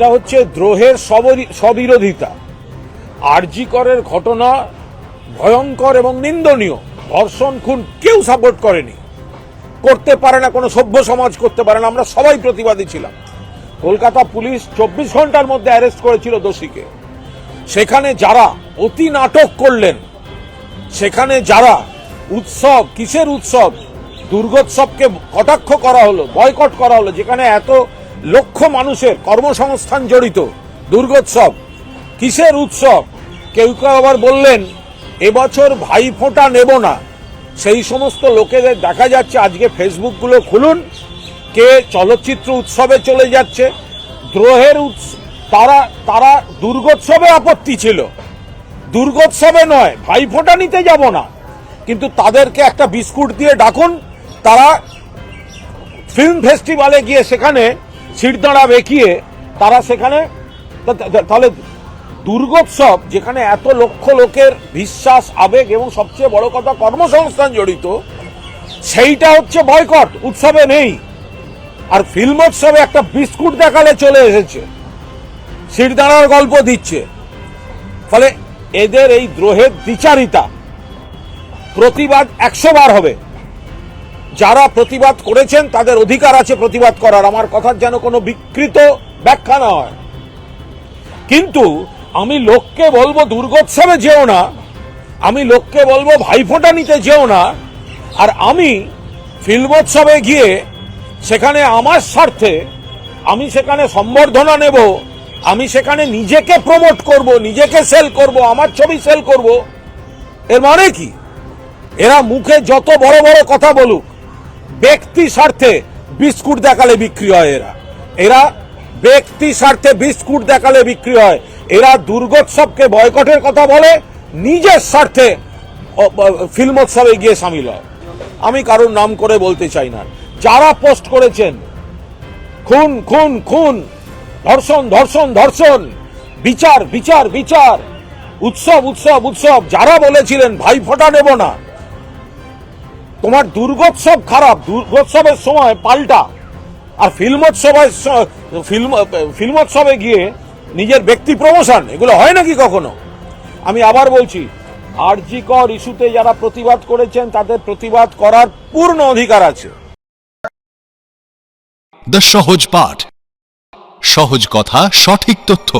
এটা হচ্ছে দ্রোহের সবরি- স্ববিরোধিতা আরজিকরের ঘটনা ভয়ঙ্কর এবং নিন্দনীয়। ধর্ষণ খুন কেউ সাপোর্ট করেনি। করতে পারে না কোনো সভ্য সমাজ, করতে পারে না। আমরা সবাই প্রতিবাদী ছিলাম। কলকাতা পুলিশ চব্বিশ ঘণ্টার মধ্যে অ্যারেস্ট করেছিল দোষীকে। সেখানে যারা অতি নাটক করলেন, সেখানে যারা উৎসব, কিসের উৎসব? দুর্গোৎসবকে কটাক্ষ করা হলো বয়কট করা হলো, যেখানে এত লক্ষ মানুষের কর্মসংস্থান জড়িত, দুর্গোৎসব, কিসের উৎসব? কেউ কেউ আবার বললেন, এবছর ভাইফোঁটা নেব না। সেই সমস্ত লোকেদের দেখা যাচ্ছে, আজকে ফেসবুকগুলো খুলুন, কে চলচ্চিত্র উৎসবে চলে যাচ্ছে। দ্রোহের উৎস, তারা তারা দুর্গোৎসবে আপত্তি ছিল। দুর্গোৎসবে নয় ভাইফোঁটা নিতে যাব না। কিন্তু তাদেরকে একটা বিস্কুট দিয়ে ডাকুন, তারা ফিল্ম ফেস্টিভ্যালে গিয়ে সেখানে সিটদাঁড়া বেঁকিয়ে তারা সেখানে তাহলে দুর্গোৎসব যেখানে এত লক্ষ লোকের বিশ্বাস, আবেগ এবং সবচেয়ে বড় কথা কর্মসংস্থান জড়িত, সেইটা হচ্ছে বয়কট, উৎসবে নেই। আর ফিল্মোৎসবে একটা বিস্কুট দেখালে চলে এসেছে। সিটদাঁড়ার গল্প দিচ্ছে। ফলে এদের এই দ্রোহের দ্বিচারিতা প্রতিবাদ একশো বার হবে। যারা প্রতিবাদ করেছেন, তাদের অধিকার আছে প্রতিবাদ করার। আমার কথার যেন কোনো বিকৃত ব্যাখ্যা না হয়। কিন্তু আমি লোককে বলব, দুর্গোৎসবে যেও না। আমি লোককে বলব ভাইফোঁটা নিতে যেও না। আর আমি ফিল্মোৎসবে গিয়ে সেখানে আমার স্বার্থে আমি সেখানে সম্বর্ধনা নেব, আমি সেখানে নিজেকে প্রমোট করব, নিজেকে সেল করব, আমার ছবি সেল করব। এর মানে কি? এরা মুখে যত বড় বড় কথা বলুক ব্যক্তি স্বার্থে বিস্কুট দেখালে বিক্রি হয় এরা। এরা ব্যক্তি স্বার্থে বিস্কুট দেখালে বিক্রি হয়। এরা দুর্গোৎসবকে বয়কটের কথা বলে, নিজের স্বার্থে ফিল্মোৎসবে গিয়ে সামিল হয়। আমি কারোর নাম করে বলতে চাই না। যারা পোস্ট করেছেন, খুন খুন খুন, ধর্ষণ ধর্ষণ ধর্ষণ, বিচার বিচার বিচার, উৎসব উৎসব উৎসব, যারা বলেছিলেন, ভাই ফোঁটা নেব না। তোমার দুর্গোৎসব খারাপ, দুর্গোৎসবের সময় পাল্টা। আর ফিল্মোৎসবের ফিল্ম, ফিল্মোৎসবে গিয়ে নিজের ব্যক্তি প্রমোশন, এগুলো হয় নাকি কখনো? আমি আবার বলছি আরজিকর ইস্যুতে যারা প্রতিবাদ করেছেন, তাদের প্রতিবাদ করার পূর্ণ অধিকার আছে। দ্য সহজ পাঠ, সহজ কথা, সঠিক তথ্য।